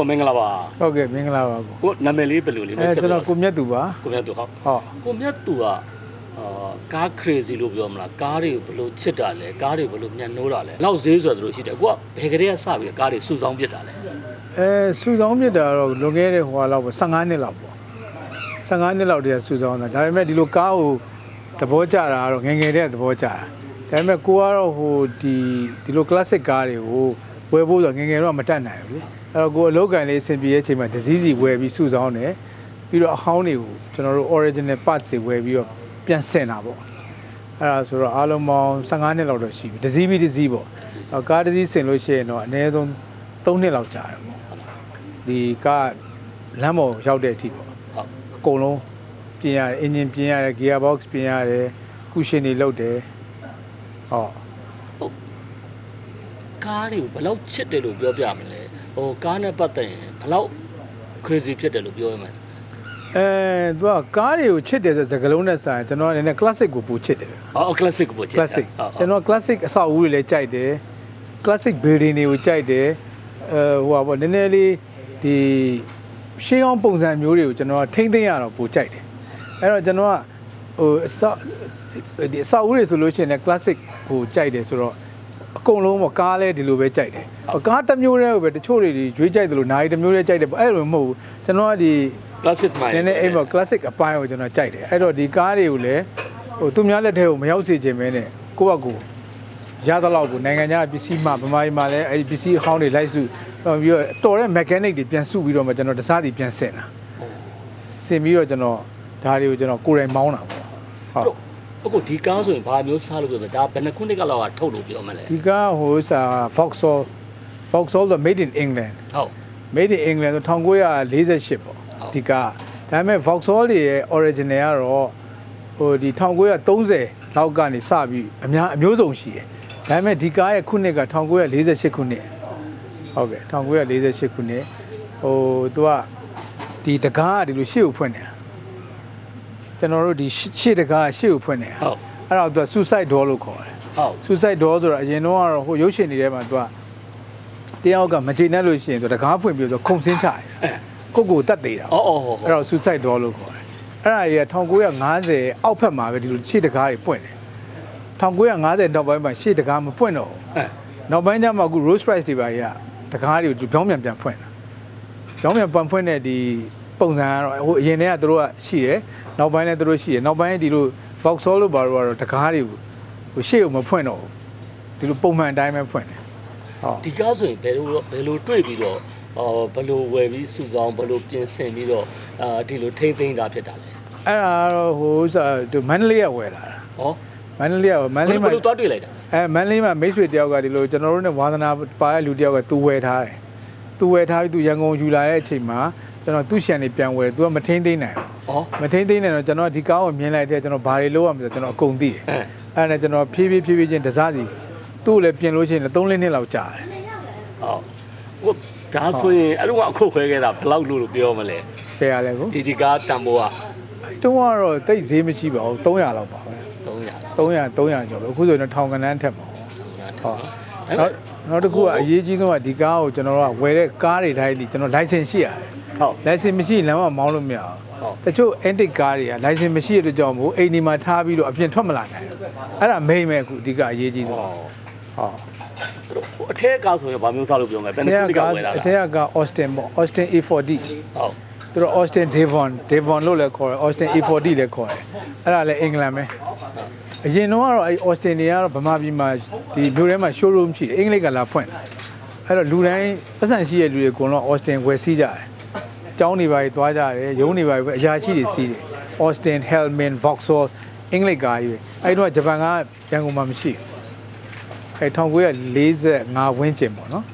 ကိုမင်္ဂလာပါဟုတ်ကဲ့မင်္ဂလာပါကိုကိုနာမည်လေးဘယ်လိုလေးအဲကျွန်တော်ကိုမြတ်သူပါကိုမြတ်သူဟုတ်ဟောကိုမြတ်သူကအာကား crazy လို့ပြောမလားကားတွေကိုဘယ်လိုချစ်တာလဲကားတွေဘယ်လိုညှဉ်းနိုးတာလဲနောက်ဈေးဆိုတယ်လို့ရှိတယ်ကိုကဘယ်ကလေးကစပြီးကားတွေစုဆောင်းပြစ်တာလဲအဲစူဆောင်းမြစ်တာတော့လွန်ခဲ့တဲ့ဟိုဟာလောက်ပေါ့15နှစ်လောက်ပေါ့15နှစ်လောက်တည်းကစူဆောင်းတာဒါပေမဲ့ဒီလိုကားကိုသဘောကျတာကတော့ငယ်ငယ်တည်းကသဘောကျတာဒါပေမဲ့ကိုကတော့ဟိုဒီဒီလို classic ကားတွေကိုဝယ်ဖို့ဆိုငယ်ငယ်တော့မတတ်နိုင်ဘူးလေ အဲ့တော့ကိုအလောက်ကန်လေးအဆင်ပြေတဲ့အချိန်မှာဒစည်းစီဝယ်ပြီးစူဆောင်းတယ်ပြီးတော့အဟောင်းတွေကိုကျွန်တော်တို့ original parts တွေဝယ်ပြီးတော့ပြန်ဆင်တာပေါ့အဲ့ဒါဆိုတော့အားလုံးပေါင်း15နှစ်လောက်တော့ရှိပြီဒစည်းပြီးဒစည်းပေါ့အော်ကားဒစည်းဆင်လို့ရှိရင်တော့အနည်းဆုံး3နှစ်လောက်ကြာတယ်ပေါ့ဒီကားလမ်းပေါ်ရောက်တဲ့အထိပေါ့ဟုတ်အကုန်လုံးပြင်ရတယ်အင်ဂျင်ပြင်ရတယ် gear box ပြင်ရတယ်ကုရှင်တွေလုပ်တယ်ဟောကားတွေကိုဘယ်လောက်ချစ်တယ်လို့ပြောပြမလဲ ဟိုကားနဲ့ပတ်သက်ရင်ဘယ်လောက် crazy ဖြစ်တယ်လို့ပြောရမယ်အဲသူကကားတွေကိုချစ်တယ်ဆိုစကားလုံးနဲ့ဆိုင်ကျွန်တော်ကလည်း classic ကိုပိုချစ်တယ်အော် classic ကိုချစ်တာ classic ဟုတ်ကျွန်တော် classic အဆောက်အဦတွေလည်းကြိုက်တယ် classic building တွေကိုကြိုက်တယ်အဲဟိုပါပေါ့နည်းနည်းလေးဒီရှေးအောင်ပုံစံမျိုးတွေကိုကျွန်တော်ကထိမ့်သိမ်းရတော့ပိုကြိုက်တယ်အဲ့တော့ကျွန်တော်ကဟိုအဆောက်ဒီအဆောက်အဦတွေဆိုလို့ရှိရင်လည်း classic ကိုကြိုက်တယ်ဆိုတော့ အကုန်လုံးပေါ့ကားလည်းဒီလိုပဲကြိုက်တယ်ကားတစ်မျိုးတည်းကိုပဲတချို့တွေဒီရွေးကြိုက်တယ်လို့နိုင်တစ်မျိုးတည်းကြိုက်တယ်ပေါ့အဲ့လိုမဟုတ်ဘူးကျွန်တော်ကဒီ classic မိုင်းနည်းနည်းအိမ်ပေါ့ classic အပိုင်းကိုကျွန်တော်ကြိုက်တယ်အဲ့တော့ဒီကားတွေကိုလည်းဟိုသူများလက်ထဲကိုမရောက်စေချင်မဲနဲ့ကိုယ့်ဘက်ကိုရသလောက်ကိုနိုင်ငံခြားပစ္စည်းမှဗမာပြည်မှာလည်းအဲ့ဒီပစ္စည်းအဟောင်းတွေလိုက်စုပြီးတော့တော်တဲ့ mechanic တွေပြန်စုပြီးတော့မှကျွန်တော်တစားစီပြန်ဆင်တာဆင်ပြီးတော့ကျွန်တော်ဒါတွေကိုကျွန်တော်ကိုယ်တိုင်မောင်းတာပေါ့ဟုတ် အခုဒီကားဆိုရင်ဘာမျိုးစားလို့ပြောမလဲဒါဘယ်နှခုနှစ်ကလောက်ကထုတ်လို့ပြောမလဲဒီကားဟိုစာ Vauxhall Vauxhall တော့ made in England ဟုတ် made in England ဆို1948ပေါ့ဒီကားဒါပေမဲ့ Vauxhall တွေရဲ့ original ကတော့ဟိုဒီ1930လောက်ကနေစပြီးအများအမျိုးစုံရှိတယ်ဒါပေမဲ့ဒီကားရဲ့ခုနှစ်က1948ခုနှစ်ဟုတ်ကဲ့1948ခုနှစ်ဟိုသူကဒီတကားကဒီလိုရှေ့ကိုဖွင့်နေတာ ကျွန်တော်တို့ဒီရှေ့တကားကရှေ့ကိုဖွင့်နေတာဟုတ်အဲ့ဒါကိုသူက suicide door လို့ခေါ်တယ်ဟုတ် suicide door ဆိုတာအရင်တော့ကတော့ဟိုရုပ်ရှင်တွေထဲမှာသူကတယောက်ကမကျေနပ်လို့ရှိရင်သူတကားဖွင့်ပြီးတော့ခုံစင်းချတယ်ကိုယ့်ကိုယ်တတ်သေးတာအော်အော်ဟုတ်အဲ့တော့ suicide door လို့ခေါ်တယ်အဲ့ဒါကြီးက1950အောက်ဖက်မှာပဲဒီလိုရှေ့တကားတွေပွင့်တယ်1950နောက်ပိုင်းမှာရှေ့တကားမပွင့်တော့ဘူးအဲနောက်ပိုင်းကျမှအခု Rolls Royce တွေပါကြီးကတကားတွေကိုပြောင်းပြန်ပြန်ဖွင့်တာပြောင်းပြန်ပြန်ဖွင့်တဲ့ဒီပုံစံကတော့ဟိုအရင်တည်းကသူတို့ကရှိတယ် နောက်ပိုင်းလည်းသူတို့ရှိတယ်နောက်ပိုင်းဒီလို Vauxhall လို့ပါတော့တကားတွေကိုဟိုရှေ့ကိုမဖွင့်တော့ဘူးဒီလိုပုံမှန်အတိုင်းပဲဖွင့်တယ်ဟုတ်ဒီကားဆိုရင်ဘယ်လိုဘယ်လိုတွေ့ပြီးတော့အော်ဘယ်လိုဝယ်ပြီးစုဆောင်ဘယ်လိုပြင်ဆင်ပြီးတော့အာဒီလိုထိမ့်သိမ်းတာဖြစ်တာလဲအဲ့ဒါကတော့ဟိုစာဒီမန္တလေးကဝယ်လာတာဟောမန္တလေးကမန္တဘယ်လေးလိုမှာဘယ်လိုသွားတွေ့လိုက်တာအဲမန္တလေးမှာမိတ်ဆွေတယောက်ကဒီလိုကျွန်တော်တို့နဲ့ဝါသနာပါတဲ့လူတယောက်ကသူဝယ်ထားတယ်သူဝယ်ထားပြီးသူရန်ကုန်ယူလာတဲ့အချိန်မှာကျွန်တော်သူ့ရှန်နေပြန်ဝယ်သူကမထင်းသိမ်းနိုင်ဘူးဟော မထိမ့်သိမ့်နေတော့ကျွန်တော်ဒီကားကိုမြင်လိုက်တဲ့ကျွန်တော်ဘာတွေလုပ်ရမလဲဆိုတော့ကျွန်တော်အကုန်သိတယ်အဲအဲ့ဒါနဲ့ကျွန်တော်ဖြည်းဖြည်းဖြည်းဖြည်းချင်းတစားစီသူ့ကိုလည်းပြင်လို့ရှိရင်လည်း3လနှစ်လောက်ကြာတယ်ဟောဟိုဒါဆိုရင်အဲ့လိုကအခုခွဲခဲ့တာဘယ်လောက်လို့လို့ပြောမလဲဖယ်ရလဲကိုဒီဒီကားတန်ဖိုးကတုံးကတော့တိတ်ဈေးမရှိပါဘူး300လောက်ပါပဲ300 300 300ကျော်ပဲအခုဆိုရင်တော့ထောင်ကနန်းထက်ပါဘူး300ဟုတ်ဒါနောက်နောက်တစ်ခုကအရေးကြီးဆုံးကဒီကားကိုကျွန်တော်တို့ကဝယ်တဲ့ကားတွေတိုင်းဒီကျွန်တော် license ရှိရတယ် ဟုတ် license မရှိရင်လမ်းမမောင်းလို့မရဟုတ်ဘူးတချို့ antique ကားတွေက license မရှိတဲ့အတွက်ကြောင့်မို့အိမ်ဒီမှာထားပြီးတော့အပြင်ထွက်မလာနိုင်ဘူးအဲ့ဒါ main ပဲအခုအဓိကအရေးကြီးဆုံးဟောဟုတ်ဟိုအထက်ကားဆိုရင်ဘာမျိုးစားလို့ပြောမလဲဘယ်နှခုနှစ်ကဝယ်လာအတာထက်က Austin ပေါ့ Austin A40 ဟုတ်သူတို့ Austin Devon Devon လို့လည်းခေါ်တယ် Austin A40 လည်းခေါ်တယ်အဲ့ဒါလည်းအင်္ဂလန်ပဲအရင်တော့ကတော့အဲ့ Austin တွေကတော့ဗမာပြည်မှာဒီမြို့ထဲမှာ showroom ရှိတယ်အင်္ဂလိပ်ကလာဖွင့်တာအဲ့တော့လူတိုင်းပတ်စံရှိတဲ့လူတွေအကုန်လုံး Austin ဝယ်စီးကြတယ်အ ကြောင်းတွေပါကြီးသွားကြတယ်ရုံးတွေပါကြီးပဲအရာရှိတွေစီးတယ် Austin Hellman Vauxhall အင်္ဂလိပ်ကားကြီးပဲအဲ့တော့ဂျပန်ကရန်ကုန်မှာမရှိဘူးအဲ့1945ဝန်းကျင်ပေါ့နော်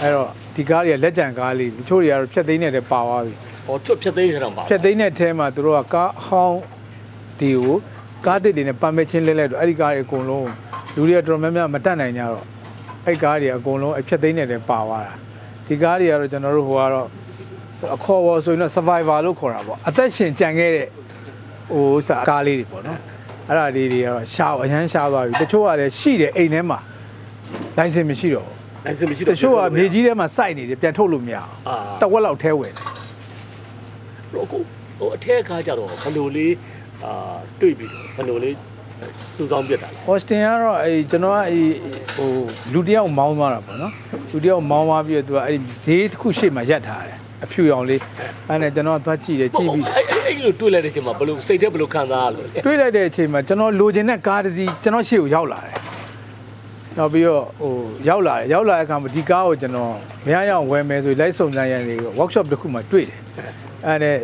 အဲ့တော့ဒီကားတွေကလက်ကျန်ကားလေးတချို့တွေကတော့ဖြတ်သိမ်းနေတဲ့ပါသွားပြီဟောချွတ်ဖြတ်သိမ်းရတော့ပါဖြတ်သိမ်းတဲ့အထဲမှာသူတို့ကကားအဟောင်းဒီကိုကားတစ်တွေနဲ့ပန်မချင်းလဲလဲတော့အဲ့ဒီကားတွေအကုန်လုံးလူတွေကတော်တော်များများမတက်နိုင်ကြတော့အဲ့ကားတွေအကုန်လုံးအဖြတ်သိမ်းနေတဲ့ပါသွားတာဒီကားတွေကတော့ကျွန်တော်တို့ဟိုကတော့ အခေါ်ပေါ်ဆိုရင်တော့ survivor လို့ခေါ်တာပေါ့အသက်ရှင်ကြံခဲ့တဲ့ဟိုစာကားလေးတွေပေါ့နော်အဲ့ဒါလေးတွေကတော့ရှားအရန်ရှားသွားပြီတချို့ကလည်းရှိတယ်အိမ်ထဲမှာ license မရှိတော့ဘူးလိုင်စင်မရှိတတော့ချို့ကမြေကြီးထဲမှာစိုက်နေတယ်ပြန်ထုတ်လို့မရအောင်အာတဝက်လောက်ထဲဝင်တယ်ဟိုကိုဟိုအထက်ကားကြတော့ဘယ်လိုလေးအာတွေ့ပြီးတော့ဘယ်လိုလေးစူဆောင်းပြတ်တာလဲအော်စတင်ကတော့အဲကျွန်တော်ကအဲဟိုလူတစ်ယောက်မောင်းသွားတာပေါ့နော်လူတစ်ယောက်မောင်းသွားပြီးတော့သူကအဲဈေးတစ်ခုရှေ့မှာရပ်ထားတယ် အဖြူရောင်လေးအဲနဲ့ကျွန်တော်ကသွားကြည့်တယ်ကြည့်ပြီးအဲ့အဲ့အဲ့လိုတွေ့လိုက်တဲ့အချိန်မှာဘယ်လိုစိတ်ထဲဘယ်လိုခံစားရလို့လဲတွေးလိုက်တဲ့အချိန်မှာကျွန်တော်လိုချင်တဲ့ကားတစ်စီးကျွန်တော်ရှေ့ကိုရောက်လာတယ်နောက်ပြီးတော့ဟိုရောက်လာတယ်ရောက်လာတဲ့အခါမှာဒီကားကိုကျွန်တော်မရရအောင်ဝယ်မယ်ဆိုပြီးလိုက်စုံစမ်းရနေပြီး workshop တစ်ခုမှာတွေ့တယ်အဲနဲ့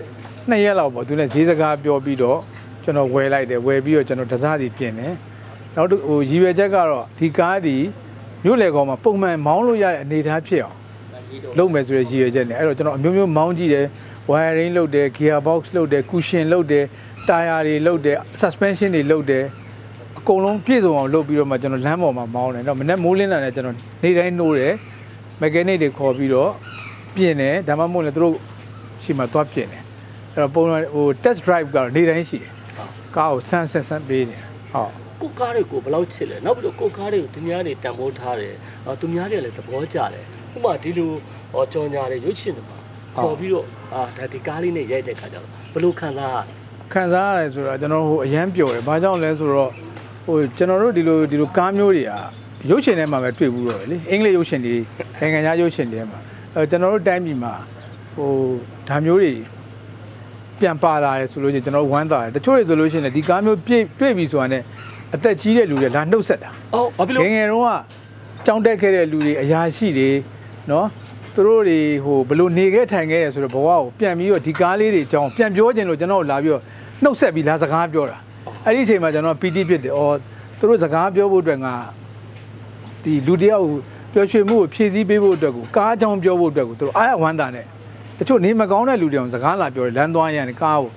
နှစ်ရက်လောက်ပေါ့သူနဲ့ဈေးစကားပြောပြီးတော့ကျွန်တော်ဝယ်လိုက်တယ်ဝယ်ပြီးတော့ကျွန်တော်တစားစီပြင်တယ်နောက်တစ်ဟိုရည်ရွယ်ချက်ကတော့ဒီကားဒီမြို့လေကောင်မှာပုံမှန်မောင်းလို့ရတဲ့အနေအထားဖြစ်အောင် လုပ်မယ်ဆိုတဲ့ရည်ရွယ်ချက်နဲ့အဲ့တော့ကျွန်တော်အမျိုးမျိုးမောင်းကြည့်တယ် wiring လုပ်တယ် gear box လုပ်တယ် cushion လုပ်တယ် tire တွေလုပ်တယ် suspension တွေလုပ်တယ်အကုန်လုံးပြည့်စုံအောင်လုပ်ပြီးတော့မှကျွန်တော်လမ်းပေါ်မှာမောင်းတယ်တော့မနေ့မိုးလင်းတာနဲ့ကျွန်တော်နေ့တိုင်းနှိုးတယ် mechanic တွေခေါ်ပြီးတော့ပြင်တယ်ဒါမှမဟုတ်လည်းသူတို့ရှိမှသွားပြင်တယ်အဲ့တော့ပုံမှန်ဟို test drive ကတော့နေ့တိုင်းရှိတယ်ကားကိုဆန်းဆက်ဆန်းပေးနေတယ်ဟုတ်ကိုကားတွေကိုဘယ်လောက်ချစ်လဲနောက်ပြီးတော့ကိုကားတွေကိုသူများတွေတန်ဖိုးထားတယ်အာသူများတွေကလည်းသဘောကျတယ် ဥပမာဒီလိုဟောကြော်ညာတွေရွှေ့ချင်တယ်မှာခေါ်ပြီးတော့အာဒါဒီကားလေးနဲ့ရိုက်တဲ့ခါကျတော့ဘယ်လိုခံစားရလဲခံစားရတယ်ဆိုတော့ကျွန်တော်ဟိုအရန်ပျော်တယ်။ဘာကြောင့်လဲဆိုတော့ဟိုကျွန်တော်တို့ဒီလိုဒီလိုကားမျိုးတွေကရုပ်ရှင်ထဲမှာပဲတွေ့ဘူးတော့လေ။အင်္ဂလိပ်ရုပ်ရှင်တွေနိုင်ငံခြားရုပ်ရှင်တွေထဲမှာအဲကျွန်တော်တို့တိုင်းပြည်မှာဟိုဒါမျိုးတွေပြန်ပါလာတယ်ဆိုလို့ရှိရင်ကျွန်တော်တို့ဝမ်းသာတယ်။တချို့တွေဆိုလို့ရှိရင်လည်းဒီကားမျိုးပြည့်တွေ့ပြီဆိုတာနဲ့အသက်ကြီးတဲ့လူတွေလာနှုတ်ဆက်တာအော်ဘာဖြစ်လို့ငယ်ငယ်တုန်းကကြောင်းတက်ခဲ့တဲ့လူတွေအရာရှိတွေ နော်သူတို့တွေဟိုဘယ်လို့နေခဲ့ထိုင်ခဲ့တယ်ဆိုတော့ဘဝကိုပြန်ပြီးတော့ဒီကားလေးတွေအကြောင်းပြန်ပြောခြင်းလို့ကျွန်တော်တို့လာပြီးတော့နှုတ်ဆက်ပြီးလာစကားပြောတာအဲ့ဒီအချိန်မှာကျွန်တော်ပီတိဖြစ်တယ်အော်သူတို့စကားပြောဖို့အတွက်ငါဒီလူတယောက်ကိုပျော်ရွှင်မှုကိုဖြည့်ဆည်းပေးဖို့အတွက်ကိုကားအကြောင်းပြောဖို့အတွက်ကိုသူတို့အားရဝမ်းသာနဲ့တချို့နေမကောင်းတဲ့လူတွေအောင်စကားလာပြောတယ်လမ်းသွားရင်ကားကို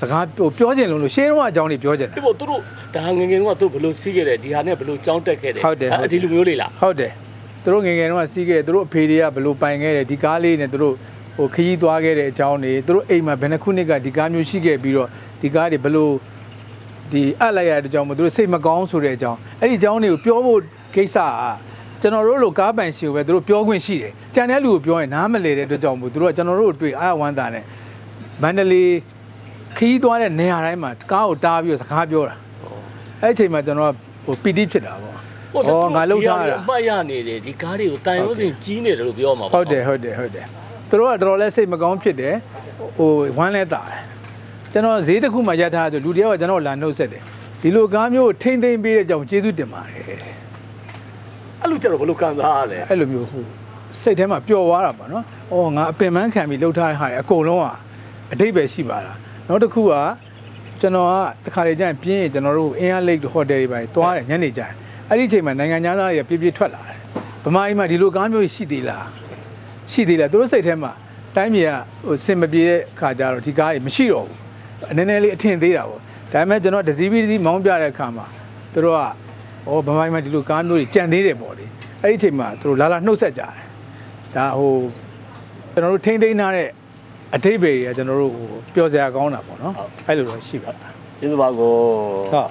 စကားပြောပြောခြင်းလို့လို့ရှင်းတော့အကြောင်းတွေပြောခြင်းတာဒီပေါ်သူတို့ဒါငယ်ငယ်တုန်းကသူတို့ဘယ်လိုစီးခဲ့တယ်ဒီဟာနဲ့ဘယ်လိုကြောင်းတက်ခဲ့တယ်ဟုတ်တယ်ဟုတ်တယ်အဲ့ဒီလိုမျိုးလေးလားဟုတ်တယ် သူတို့ငယ်ငယ်တုန်းကစီးခဲ့တယ်သူတို့အဖေတွေကဘယ်လိုပိုင်ခဲ့တယ်ဒီကားလေးနဲ့သူတို့ဟိုခရီးသွားခဲ့တဲ့အကြောင်းတွေသူတို့အိမ်မှာဘယ်နှခုနှစ်ကဒီကားမျိုးရှိခဲ့ပြီးတော့ဒီကားတွေဘယ်လိုဒီအပ်လိုက်ရတဲ့အကြောင်းမို့သူတို့စိတ်မကောင်းဆိုတဲ့အကြောင်းအဲ့ဒီအကြောင်းတွေကိုပြောဖို့ကိစ္စကကျွန်တော်တို့လိုကားပိုင်ရှင်ကိုပဲသူတို့ပြောခွင့်ရှိတယ်ကြံတဲ့လူကိုပြောရင်နားမလဲတဲ့အတွက်ကြောင့်မို့သူတို့ကကျွန်တော်တို့ကိုတွေ့အားရဝမ်းသာနဲ့မန္တလေးခရီးသွားတဲ့နေရာတိုင်းမှာကားကိုတားပြီးတော့စကားပြောတာအဲ့ဒီအချိန်မှာကျွန်တော်ကဟိုပီတိဖြစ်တာပေါ့ ဟုတ်တယ်ဩငါလှုပ်ထားတာအမှတ်ရနေတယ်ဒီကားတွေကိုတန်ရုံးစင်ကြီးနေတယ်လို့ပြောမှာပေါ့ဟုတ်တယ်ဟုတ်တယ်ဟုတ်တယ်သူတို့ကတော်တော်လေးစိတ်မကောင်းဖြစ်တယ်ဟိုဝမ်းလဲတာတယ်ကျွန်တော်ဈေးတစ်ခုမှရထားဆိုလူတယောက်ကကျွန်တော်လာနှုတ်ဆက်တယ်ဒီလိုကားမျိုးကိုထိမ့်သိမ့်ပေးတဲ့အကြောင်းကျေးဇူးတင်ပါတယ်အဲ့လိုကြတော့ဘယ်လိုခံစားရလဲအဲ့လိုမျိုးဟိုစိတ်ထဲမှာပျော်သွားတာပေါ့နော်။အော်ငါအပင်ပန်းခံပြီးလှုပ်ထားတဲ့ဟာတွေအကုန်လုံးကအတိတ်ပဲရှိပါလား။နောက်တစ်ခုကကျွန်တော်ကတခါလေကျရင်ပြင်းရင်ကျွန်တော်တို့အင်းအားလိတ်ဟိုတယ်တွေပဲတွားတယ်ညနေကျရင် အဲ့ဒီအချိန်မှာနိုင်ငံသားတွေကပြပြထွက်လာတယ်။ဗမာပြည်မှာဒီလိုကားမျိုးရှိသေးလား။ရှိသေးလားသူတို့စိတ်ထဲမှာတိုင်းပြည်ကဟိုစင်မပြေတဲ့ခါကျတော့ဒီကားတွေမရှိတော့ဘူး။အနေနဲ့လေးအထင်သေးတာပေါ့။ဒါပေမဲ့ကျွန်တော်ဒစီဘီဒစီမောင်းပြတဲ့အခါမှာသူတို့ကဩဗမာပြည်မှာဒီလိုကားမျိုးတွေကြံသေးတယ်ပေါ့လေ။အဲ့ဒီအချိန်မှာသူတို့လာလာနှုတ်ဆက်ကြတယ်။ဒါဟိုကျွန်တော်တို့ထိမ့်သိမ်းထားတဲ့အတိတ်ပဲတွေကကျွန်တော်တို့ဟိုပျော်စရာကောင်းတာပေါ့နော်အဲ့လိုတော့ရှိပါလားကျေးဇူးပါကိုဟုတ်